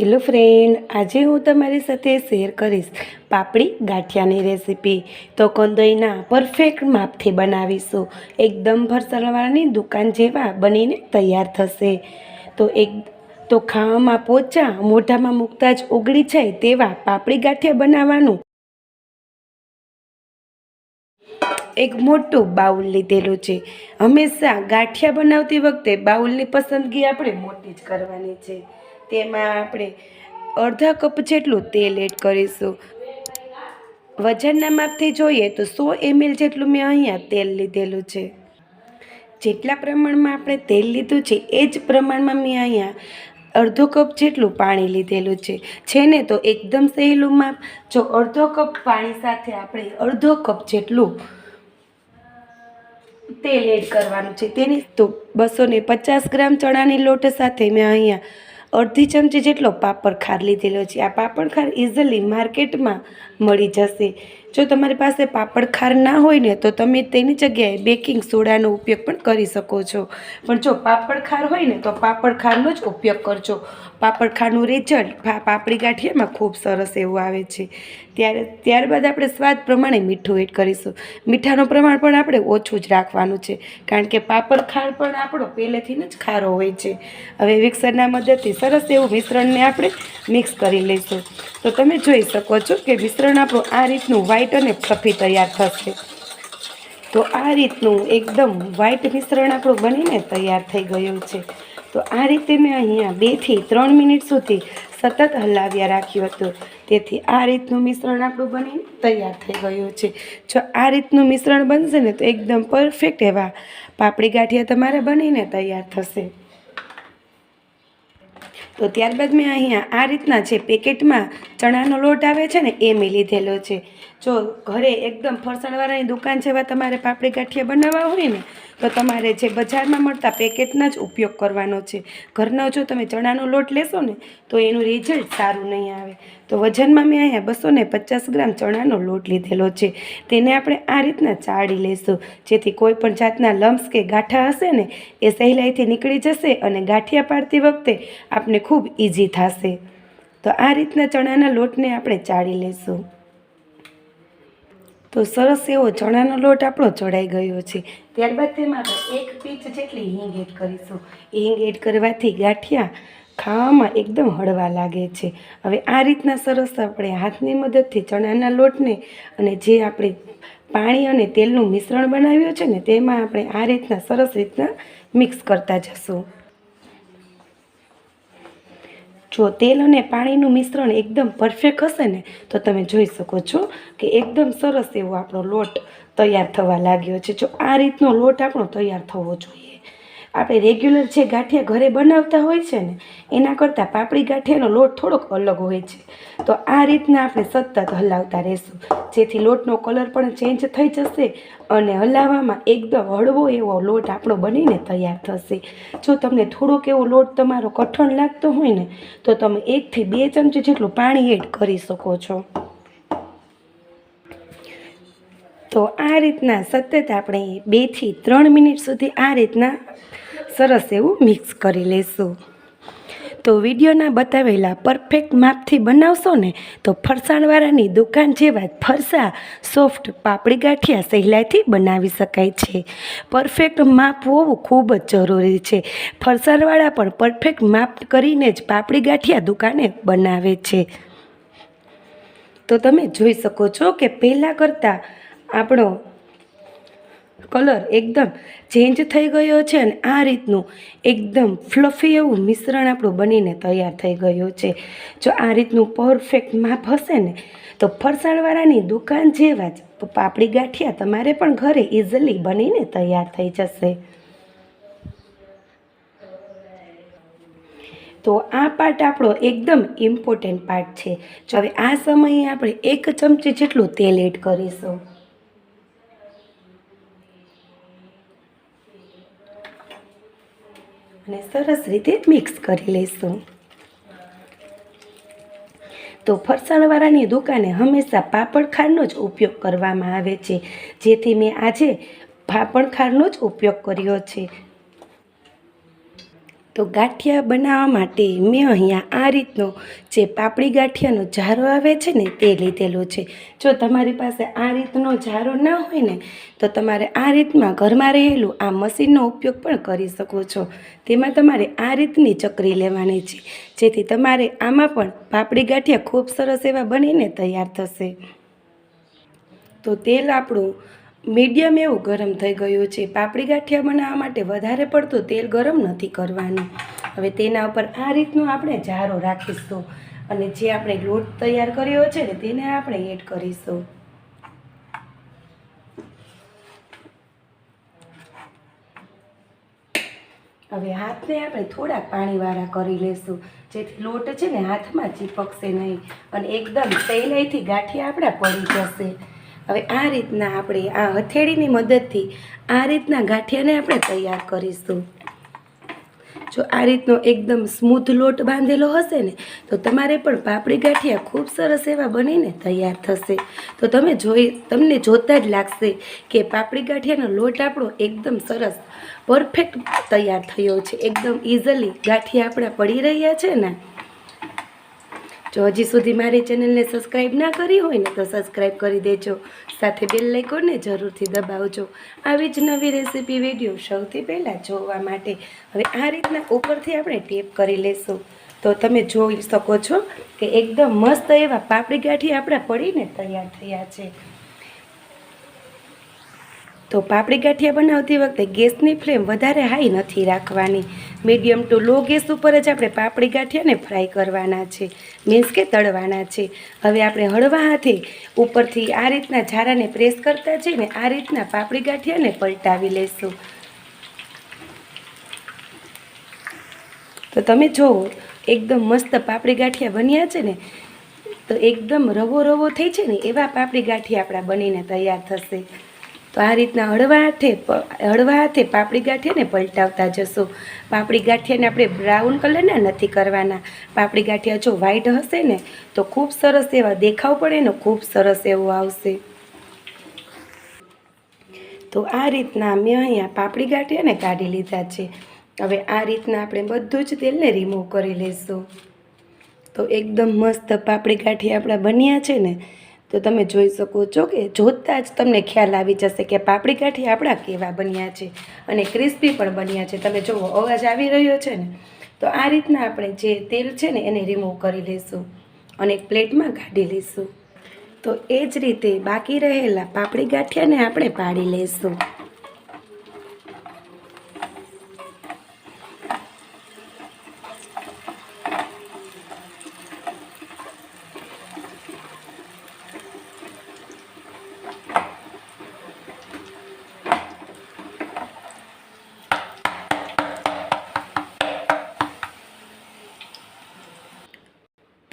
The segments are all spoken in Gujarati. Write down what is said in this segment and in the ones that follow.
હેલો ફ્રેન્ડ આજે હું તમારી સાથે શેર કરીશ પાપડી ગાંઠિયાની રેસીપી તો કંદોઈના પરફેક્ટ માપથી બનાવીશું. એકદમ ભરસણવાળાની દુકાન જેવા બનીને તૈયાર થશે. તો એક, તો ખાવામાં પોચા મોઢામાં મૂકતા જ ઓગળી જાય તેવા પાપડી ગાંઠિયા બનાવવાનું. એક મોટું બાઉલ લીધેલું છે. હંમેશા ગાંઠિયા બનાવતી વખતે બાઉલની પસંદગી આપણે મોટી જ કરવાની છે. તેમાં આપણે અડધા કપ જેટલું તેલ એડ કરીશું. વજનના માપથી જોઈએ તો સો એમએલ જેટલું મેં અહીંયા તેલ લીધેલું છે. જેટલા પ્રમાણમાં આપણે તેલ લીધું છે, એ જ પ્રમાણમાં મેં અહીંયા અડધો કપ જેટલું પાણી લીધેલું છે. છે ને તો એકદમ સહેલું માપ, જો અડધો કપ પાણી સાથે આપણે અડધો કપ જેટલું તેલ એડ કરવાનું છે. તેની તો બસો પચાસ ગ્રામ ચણાની લોટ સાથે મેં અહીંયા અડધી ચમચી જેટલો પાપડ ખાર લીધેલો છે. આ પાપડ ખાર ઇઝીલી માર્કેટમાં મળી જશે. જો તમારી પાસે પાપડ ખાર ના હોય ને, તો તમે તેની જગ્યાએ બેકિંગ સોડાનો ઉપયોગ પણ કરી શકો છો. પણ જો પાપડ ખાર હોય ને, તો પાપડ ખારનો જ ઉપયોગ કરજો. પાપડ ખારનું રિઝલ્ટ પાપડી ગાંઠિયામાં ખૂબ સરસ એવું આવે છે. ત્યારે, ત્યારબાદ આપણે સ્વાદ પ્રમાણે મીઠું એડ કરીશું. મીઠાનું પ્રમાણ પણ આપણે ઓછું જ રાખવાનું છે. કારણ કે પાપડ ખાર પણ આપણો પહેલેથી જ ખારો હોય છે. હવે મિક્સરના મદદથી સરસ એવું મિશ્રણને આપણે મિક્સ કરી લઈશું. તો તમે જોઈ શકો છો કે મિશ્રણ આપણું આ રીતનું વ્હાઈટ અને ફ્લફી તૈયાર થશે. તો આ રીતનું એકદમ વ્હાઈટ મિશ્રણ આપણું બનીને તૈયાર થઈ ગયું છે. તો આ રીતે મેં અહીંયા બેથી ત્રણ મિનિટ સુધી સતત હલાવ્યા રાખ્યું હતું. તેથી આ રીતનું મિશ્રણ આપણું બનીને તૈયાર થઈ ગયું છે. જો આ રીતનું મિશ્રણ બનશે ને તો એકદમ પરફેક્ટ એવા પાપડી ગાંઠિયા તમારે બનીને તૈયાર થશે. તો ત્યારબાદ મેં અહીંયા આ રીતના જે પેકેટમાં ચણાનો લોટ આવે છે ને, એ મેં લીધેલો છે. જો ઘરે એકદમ ફરસાણવાળાની દુકાન જેવા તમારે પાપડી ગાંઠિયા બનાવવા હોય ને તો તમારે જે બજારમાં મળતા પેકેટના જ ઉપયોગ કરવાનો છે. ઘરનો જો તમે ચણાનો લોટ લેશો ને, તો એનું રિઝલ્ટ સારું નહીં આવે. તો વજનમાં મેં અહીંયા બસો ને પચાસ ગ્રામ ચણાનો લોટ લીધેલો છે. તેને આપણે આ રીતના ચાળી લઈશું જેથી કોઈ પણ જાતના લમ્સ કે ગાંઠા હશે ને, એ સહેલાઈથી નીકળી જશે અને ગાંઠિયા પાડતી વખતે આપને ખૂબ ઇઝી થશે. તો આ રીતના ચણાના લોટને આપણે ચાળી લઈશું તો સરસ એવો ચણાનો લોટ આપણો ચડાઈ ગયો છે. ત્યારબાદ તેમાં આપણે એક પીચ જેટલી હિંગ એડ કરીશું. હિંગ એડ કરવાથી ગાંઠિયા ખાવામાં એકદમ હળવા લાગે છે. હવે આ રીતના સરસ આપણે હાથની મદદથી ચણાના લોટને અને જે આપણે પાણી અને તેલનું મિશ્રણ બનાવ્યું છે ને તેમાં આપણે આ રીતના સરસ રીતના મિક્સ કરતા જશું. જો તેલ અને પાણીનું મિશ્રણ એકદમ પરફેક્ટ હશે ને, તો તમે જોઈ શકો છો કે એકદમ સરસ એવો આપણો લોટ તૈયાર થવા લાગ્યો છે. જો આ રીતનો લોટ આપણો તૈયાર થવો જોઈએ. આપણે રેગ્યુલર જે ગાંઠિયા ઘરે બનાવતા હોય છે ને, એના કરતાં પાપડી ગાંઠિયાનો લોટ થોડોક અલગ હોય છે. તો આ રીતના આપણે સતત હલાવતા રહેશું. જેથી લોટનો કલર પણ ચેન્જ થઈ જશે અને હલાવવામાં એકદમ હળવો એવો લોટ આપણો બનીને તૈયાર થશે. જો તમને થોડોક એવો લોટ તમારો કઠણ લાગતો હોય ને, તો તમે એકથી બે ચમચી જેટલું પાણી એડ કરી શકો છો. તો આ રીતના સતત આપણે બેથી ત્રણ મિનિટ સુધી આ રીતના સરસ એવું મિક્સ કરી લઈશું તો વિડીયોના બતાવેલા પરફેક્ટ માપથી બનાવશો ને તો ફરસાણવાળાની દુકાન જેવા જ ફરસા, સોફ્ટ પાપડી ગાંઠિયા સહેલાઈથી બનાવી શકાય છે. પરફેક્ટ માપ હોવું ખૂબ જ જરૂરી છે. ફરસાણવાળા પણ પરફેક્ટ માપ કરીને જ પાપડી ગાંઠિયા દુકાને બનાવે છે. તો તમે જોઈ શકો છો કે પહેલાં કરતાં આપણો કલર એકદમ ચેન્જ થઈ ગયો છે અને આ રીતનું એકદમ ફ્લફી એવું મિશ્રણ આપણું બનીને તૈયાર થઈ ગયું છે. જો આ રીતનું પરફેક્ટ માપ હશે ને, તો ફરસાણવાળાની દુકાન જેવા જ પાપડી ગાંઠિયા તમારે પણ ઘરે ઇઝીલી બનીને તૈયાર થઈ જશે. તો આ પાર્ટ આપણો એકદમ ઇમ્પોર્ટન્ટ પાર્ટ છે. જો હવે આ સમયે આપણે એક ચમચી જેટલું તેલ એડ કરીશું. અને સરસ રીતે મિક્સ કરી લઈશું. તો ફરસાણવાળાની દુકાને હંમેશા પાપડ ખારનો જ ઉપયોગ કરવામાં આવે છે. જેથી મેં આજે પાપડ ખારનો જ ઉપયોગ કર્યો છે. તો ગાંઠિયા બનાવવા માટે મેં અહીંયા આ રીતનો જે પાપડી ગાંઠિયાનો જારો આવે છે ને તે લીધેલો છે. જો તમારી પાસે આ રીતનો જારો ના હોય ને, તો તમારે આ રીતમાં ઘરમાં રહેલું આ મશીનનો ઉપયોગ પણ કરી શકો છો. તેમાં તમારે આ રીતની ચકરી લેવાની છે, જેથી તમારે આમાં પણ પાપડી ગાંઠિયા ખૂબ સરસ એવા બનીને તૈયાર થશે. તો તેલ આપણું મીડિયમ એવું ગરમ થઈ ગયું છે. પાપડી ગાંઠિયા બનાવવા માટે વધારે પડતું તેલ ગરમ નથી કરવાનું. હવે તેના ઉપર આ રીતનો આપણે જારો રાખીશું અને જે આપણે લોટ તૈયાર કર્યો છે ને તેને આપણે એડ કરીશું. હવે હાથને આપણે થોડાક પાણીવાળા કરી લેશું. જેથી લોટ છે ને હાથમાં ચીપકશે નહીં અને એકદમ સહેલાઈથી ગાંઠિયા આપણા પડી જશે. હવે આ રીતના આપણે આ હથેળીની મદદથી આ રીતના ગાંઠિયાને આપણે તૈયાર કરીશું. જો આ રીતનો એકદમ સ્મૂથ લોટ બાંધેલો હશે ને, તો તમારે પણ પાપડી ગાંઠિયા ખૂબ સરસ એવા બનીને તૈયાર થશે. તો તમે જોઈ, તમને જોતાં જ લાગશે કે પાપડી ગાંઠિયાનો લોટ આપણો એકદમ સરસ, પરફેક્ટ તૈયાર થયો છે. એકદમ ઇઝીલી ગાંઠિયા આપણા પડી રહ્યા છે ને. જો હજી સુધી મારી ચેનલને સબસ્ક્રાઈબ ના કરી હોય ને તો સબસ્ક્રાઈબ કરી દેજો. સાથે બેલ લાઇકોનને જરૂરથી દબાવજો. આવી જ નવી રેસીપી વીડિયો સૌથી પહેલાં જોવા માટે. હવે આ રીતના ઉપરથી આપણે ટેપ કરી લેશું. તો તમે જોઈ શકો છો કે એકદમ મસ્ત એવા પાપડી ગાંઠી આપણા પડીને તૈયાર થયા છે. તો પાપડી ગાંઠિયા બનાવતી વખતે ગેસની ફ્લેમ વધારે હાઈ નથી રાખવાની. મીડિયમ ટુ લો ગેસ ઉપર જ આપણે પાપડી ગાંઠિયાને ફ્રાય કરવાના છે. મીન્સ કે તળવાના છે. હવે આપણે હળવા હાથે ઉપરથી આ રીતના ઝારાને પ્રેસ કરતા જઈને આ રીતના પાપડી ગાંઠિયાને પલટાવી લેશું. તો તમે જુઓ એકદમ મસ્ત પાપડી ગાંઠિયા બન્યા છે ને, તો એકદમ રવો રવો થઈ છે ને, એવા પાપડી ગાંઠિયા આપણા બનીને તૈયાર થશે. તો આ રીતના હળવા હાથે હળવા હાથે પાપડી ગાંઠિયાને પલટાવતા જશો. પાપડી ગાંઠિયાને આપણે બ્રાઉન કલરના નથી કરવાના. પાપડી ગાંઠિયા જો વ્હાઈટ હશે ને, તો ખૂબ સરસ એવા દેખાવ પડે ને ખૂબ સરસ એવો આવશે. તો આ રીતના મેં અહીંયા પાપડી ગાંઠિયાને કાઢી લીધા છે. હવે આ રીતના આપણે બધું જ તેલને રિમૂવ કરી લઈશું તો એકદમ મસ્ત પાપડી ગાંઠિયા આપણા બન્યા છે ને તો તમે જોઈ શકો છો કે જોતાં જ તમને ખ્યાલ આવી જશે કે પાપડી કાઠી આપણા કેવા બન્યા છે અને ક્રિસ્પી પણ બન્યા છે. તમે જુઓ, અવાજ આવી રહ્યો છે ને? તો આ રીતના આપણે જે તેલ છે ને એને રિમૂવ કરી લઈશું અને એક પ્લેટમાં કાઢી લઈશું. તો એ જ રીતે બાકી રહેલા પાપડી ગાંઠિયાને આપણે પાડી લઈશું.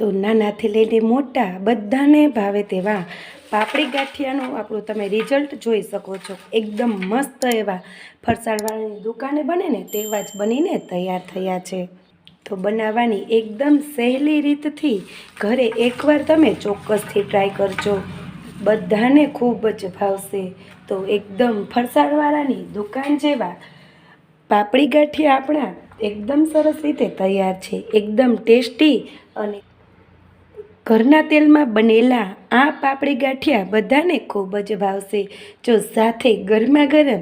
તો નાનાથી લઈને મોટા બધાને ભાવે તેવા પાપડી ગાંઠિયાનું આપણું તમે રિઝલ્ટ જોઈ શકો છો. એકદમ મસ્ત એવા ફરસાણવાળાની દુકાને બને ને તેવા જ બનીને તૈયાર થયા છે. તો બનાવવાની એકદમ સહેલી રીતથી ઘરે એકવાર તમે ચોક્કસથી ટ્રાય કરજો. બધાને ખૂબ જ ભાવશે. તો એકદમ ફરસાણવાળાની દુકાન જેવા પાપડી ગાંઠિયા આપણા એકદમ સરસ રીતે તૈયાર છે. એકદમ ટેસ્ટી અને ઘરના તેલમાં બનેલા આ પાપડી ગાંઠિયા બધાને ખૂબ જ ભાવશે. જો સાથે ગરમા ગરમ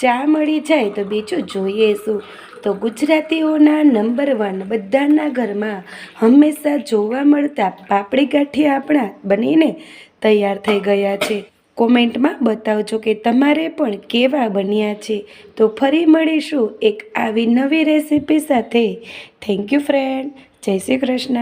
ચા મળી જાય તો બીજું જોઈએ શું? તો ગુજરાતીઓના નંબર વન બધાના ઘરમાં હંમેશા જોવા મળતા પાપડી ગાંઠિયા આપણા બનીને તૈયાર થઈ ગયા છે. કોમેન્ટમાં બતાવજો કે તમારે પણ કેવા બન્યા છે. તો ફરી મળીશું એક આવી નવી રેસીપી સાથે. Thank you friend. જય શ્રી કૃષ્ણ.